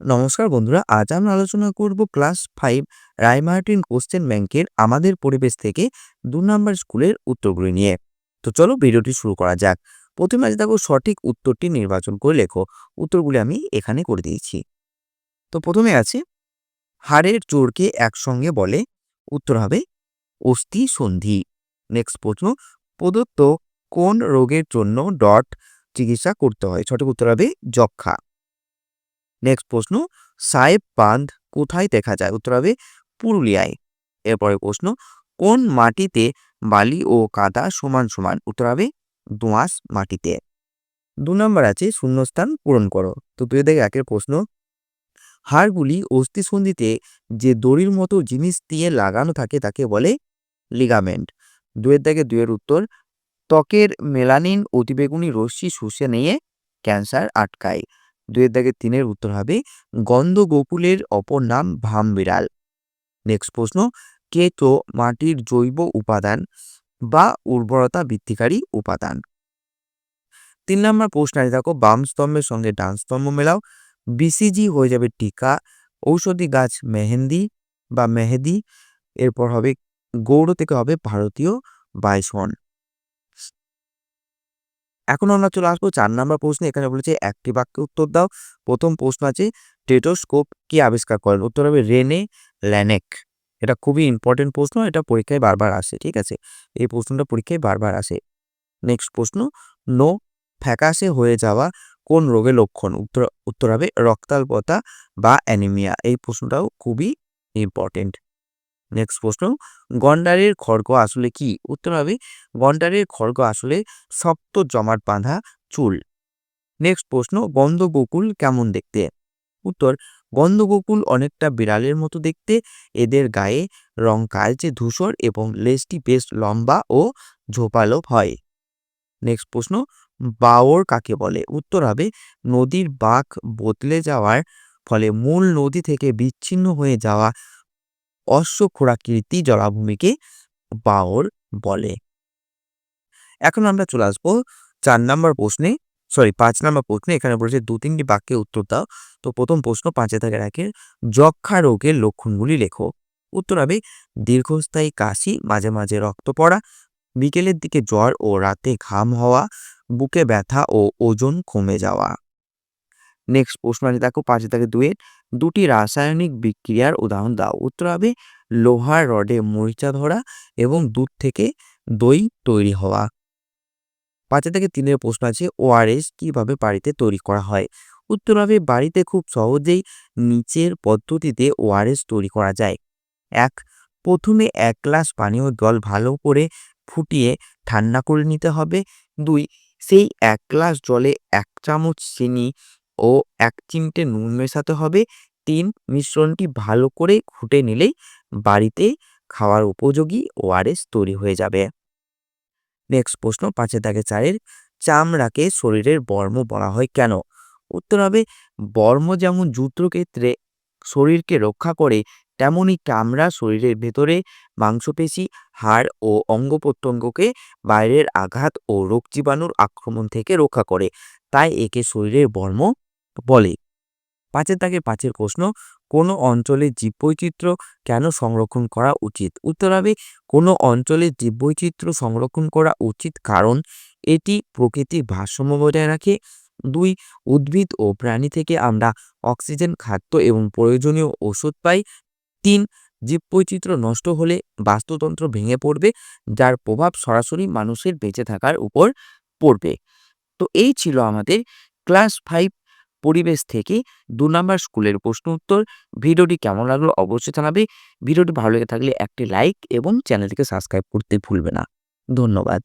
নমস্কার বন্ধুরা, আজ আমরা আলোচনা করব ক্লাস ফাইভ রায়মার্টিন কোশ্চেন ব্যাংকের আমাদের পরিবেশ থেকে দু নম্বর স্কুলের উত্তরগুলি নিয়ে। তো চলো ভিডিওটি শুরু করা যাক। প্রথমে আজ দেখো সঠিক উত্তরটি নির্বাচন করে লেখো। উত্তরগুলি আমি এখানে করে দিয়েছি। তো প্রথমে আছে, হাড়ের জোরকে একসঙ্গে বলে, উত্তর হবে অস্থি সন্ধি। নেক্সট প্রশ্ন, প্রদত্ত কোন রোগের জন্য ডট চিকিৎসা করতে হয়? সঠিক উত্তর হবে যক্ষা নেক্সট প্রশ্ন সাহেব বাঁধ কোথায় দেখা যায়? উত্তর হবে পুরুলিয়ায়। এরপরে প্রশ্ন, কোন মাটিতে বালি ও কাদা সমান সমান? উত্তর হবে দোঁয়াশ মাটিতে। দু নম্বর আছে, শূন্যস্থান পূরণ করো। তো দুই থেকে একের প্রশ্ন, হাড়গুলি অস্থিসন্ধিতে যে দড়ির মতো জিনিস দিয়ে লাগানো থাকে তাকে বলে লিগামেন্ট দুয়ের থেকে দুয়ের উত্তর, ত্বকের মেলানিন, অতিবেগুনি, রশ্মি, শুষে নিয়ে ক্যান্সার আটকায়। দুয়ের দাগে তিনের উত্তর হবে গন্ধ গোকুলের অপর নাম ভাম বিড়াল নেক্সট প্রশ্ন কেতো মাটির জৈব উপাদান বা উর্বরতা বৃদ্ধিকারী উপাদান? তিন নম্বর প্রশ্ন আছে দেখো, বাম স্তম্ভের সঙ্গে ডান স্তম্ভ মেলাও। বিসিজি হয়ে যাবে টিকা, ঔষধি গাছ মেহেন্দি বা মেহেদি। এরপর হবে, গৌড় থেকে হবে ভারতীয় বাইসন। এখন আমরা চলে আসব চার নাম্বার প্রশ্নে। এখানে বলেছে একটি বাক্যে উত্তর দাও। প্রথম প্রশ্ন আছে টেটোস্কোপ কি আবিষ্কার করেন? উত্তর হবে রেনে ল্যানেক। এটা খুবই ইম্পর্টেন্ট প্রশ্ন, এটা পরীক্ষায় বারবার আসে, ঠিক আছে? এই প্রশ্নটা পরীক্ষায় বারবার আসে। নেক্সট প্রশ্ন, নো ফ্যাকাসে হয়ে যাওয়া কোন রোগের লক্ষণ? উত্তর উত্তর হবে রক্তাল্পতা বা অ্যানিমিয়া। এই প্রশ্নটাও খুবই ইম্পর্টেন্ট নেক্সট প্রশ্ন, গন্ডারের খড়গ আসলে কি? উত্তর হবে, গন্ডারের খড়গ আসলে শক্ত জমাট বাঁধা চুল। নেক্সট প্রশ্ন, গন্ধগোকুল কেমন দেখতে? উত্তর, গন্ধগোকুল অনেকটা বিড়ালের মতো দেখতে। এদের গায়ে রং কালচে ধূসর এবং লেজটি বেশ লম্বা ও ঝোপালো হয়। নেক্সট প্রশ্ন, বাওর কাকে বলে? উত্তর হবে, নদীর বাঁক বদলে যাওয়ার ফলে মূল নদী থেকে বিচ্ছিন্ন হয়ে যাওয়া অশ্বক্ষুরাকৃতি জলাভূমিকে বাওর বলে। এখন আমরা চলে আসব চার নম্বর প্রশ্নে সরি পাঁচ নম্বর প্রশ্নে। এখানে বলেছে, দু তিনটি বাক্যে উত্তর দাও। তো প্রথম প্রশ্ন পাঁচে থেকে রাখে যক্ষা রোগের লক্ষণগুলি লেখো। উত্তর হবে, দীর্ঘস্থায়ী কাশি, মাঝে মাঝে রক্ত পড়া, বিকেলের দিকে জ্বর ও রাতে ঘাম হওয়া, বুকে ব্যথা ও ওজন কমে যাওয়া। নেক্সট প্রশ্ন আছে দেখো, পাঁচে থেকে দুয়ে দুটি রাসায়নিক বিক্রিয়ার উদাহরণ দাও। উত্তর হবে লোহার রডে মরিচা ধরা এবং দুধ থেকে দই তৈরি হওয়া। পাঁচে থেকে তিনের প্রশ্ন আছে ওআরএস কীভাবে বাড়িতে তৈরি করা হয়? উত্তর হবে বাড়িতে খুব সহজেই নিচের পদ্ধতিতে ওআরএস তৈরি করা যায়। এক, প্রথমে এক গ্লাস পানীয় জল ভালো করে ফুটিয়ে ঠান্ডা করে নিতে হবে। দুই, সেই এক গ্লাস জলে এক চামচ চিনি ও এক চিমটে নুন মেশাতে হবে। তিন, মিশ্রণটি ভালো করে ফুটে নিলেই বাড়িতে খাওয়ার উপযোগী ওআরএস তৈরি হয়ে যাবে। নেক্সট প্রশ্ন, পাঁচের দাগে চারের চামড়াকে শরীরের বর্ম বলা হয় কেন? উত্তর হবে, বর্ম যেমন যুদ্ধক্ষেত্রে শরীরকে রক্ষা করে তেমনই চামড়া শরীরের ভেতরে মাংসপেশি, হাড় ও অঙ্গ প্রত্যঙ্গকে বাইরের আঘাত ও রোগ জীবাণুর আক্রমণ থেকে রক্ষা করে। তাই একে শরীরের বর্ম বলে। পাঁচের দাগে পাঁচের প্রশ্ন, কোনো অঞ্চলের জীববৈচিত্র্য কেন সংরক্ষণ করা উচিত? উত্তর হবে, কোনো অঞ্চলের জীববৈচিত্র্য সংরক্ষণ করা উচিত কারণ এটি প্রকৃতির ভারসাম্য বজায় রাখে। দুই, উদ্ভিদ ও প্রাণী থেকে আমরা অক্সিজেন, খাদ্য এবং প্রয়োজনীয় ওষুধ পাই। তিন, জীববৈচিত্র্য নষ্ট হলে বাস্তুতন্ত্র ভেঙে পড়বে, যার প্রভাব সরাসরি মানুষের বেঁচে থাকার উপর পড়বে। তো এই ছিল আমাদের ক্লাস ফাইভ পরিবেশ থেকে দু নম্বর স্কুলের প্রশ্ন উত্তর। ভিডিওটি কেমন লাগল অবশ্যই জানাবে। ভিডিওটি ভালো লেগে থাকলে একটি লাইক এবং চ্যানেলটিকে সাবস্ক্রাইব করতে ভুলবে না। ধন্যবাদ।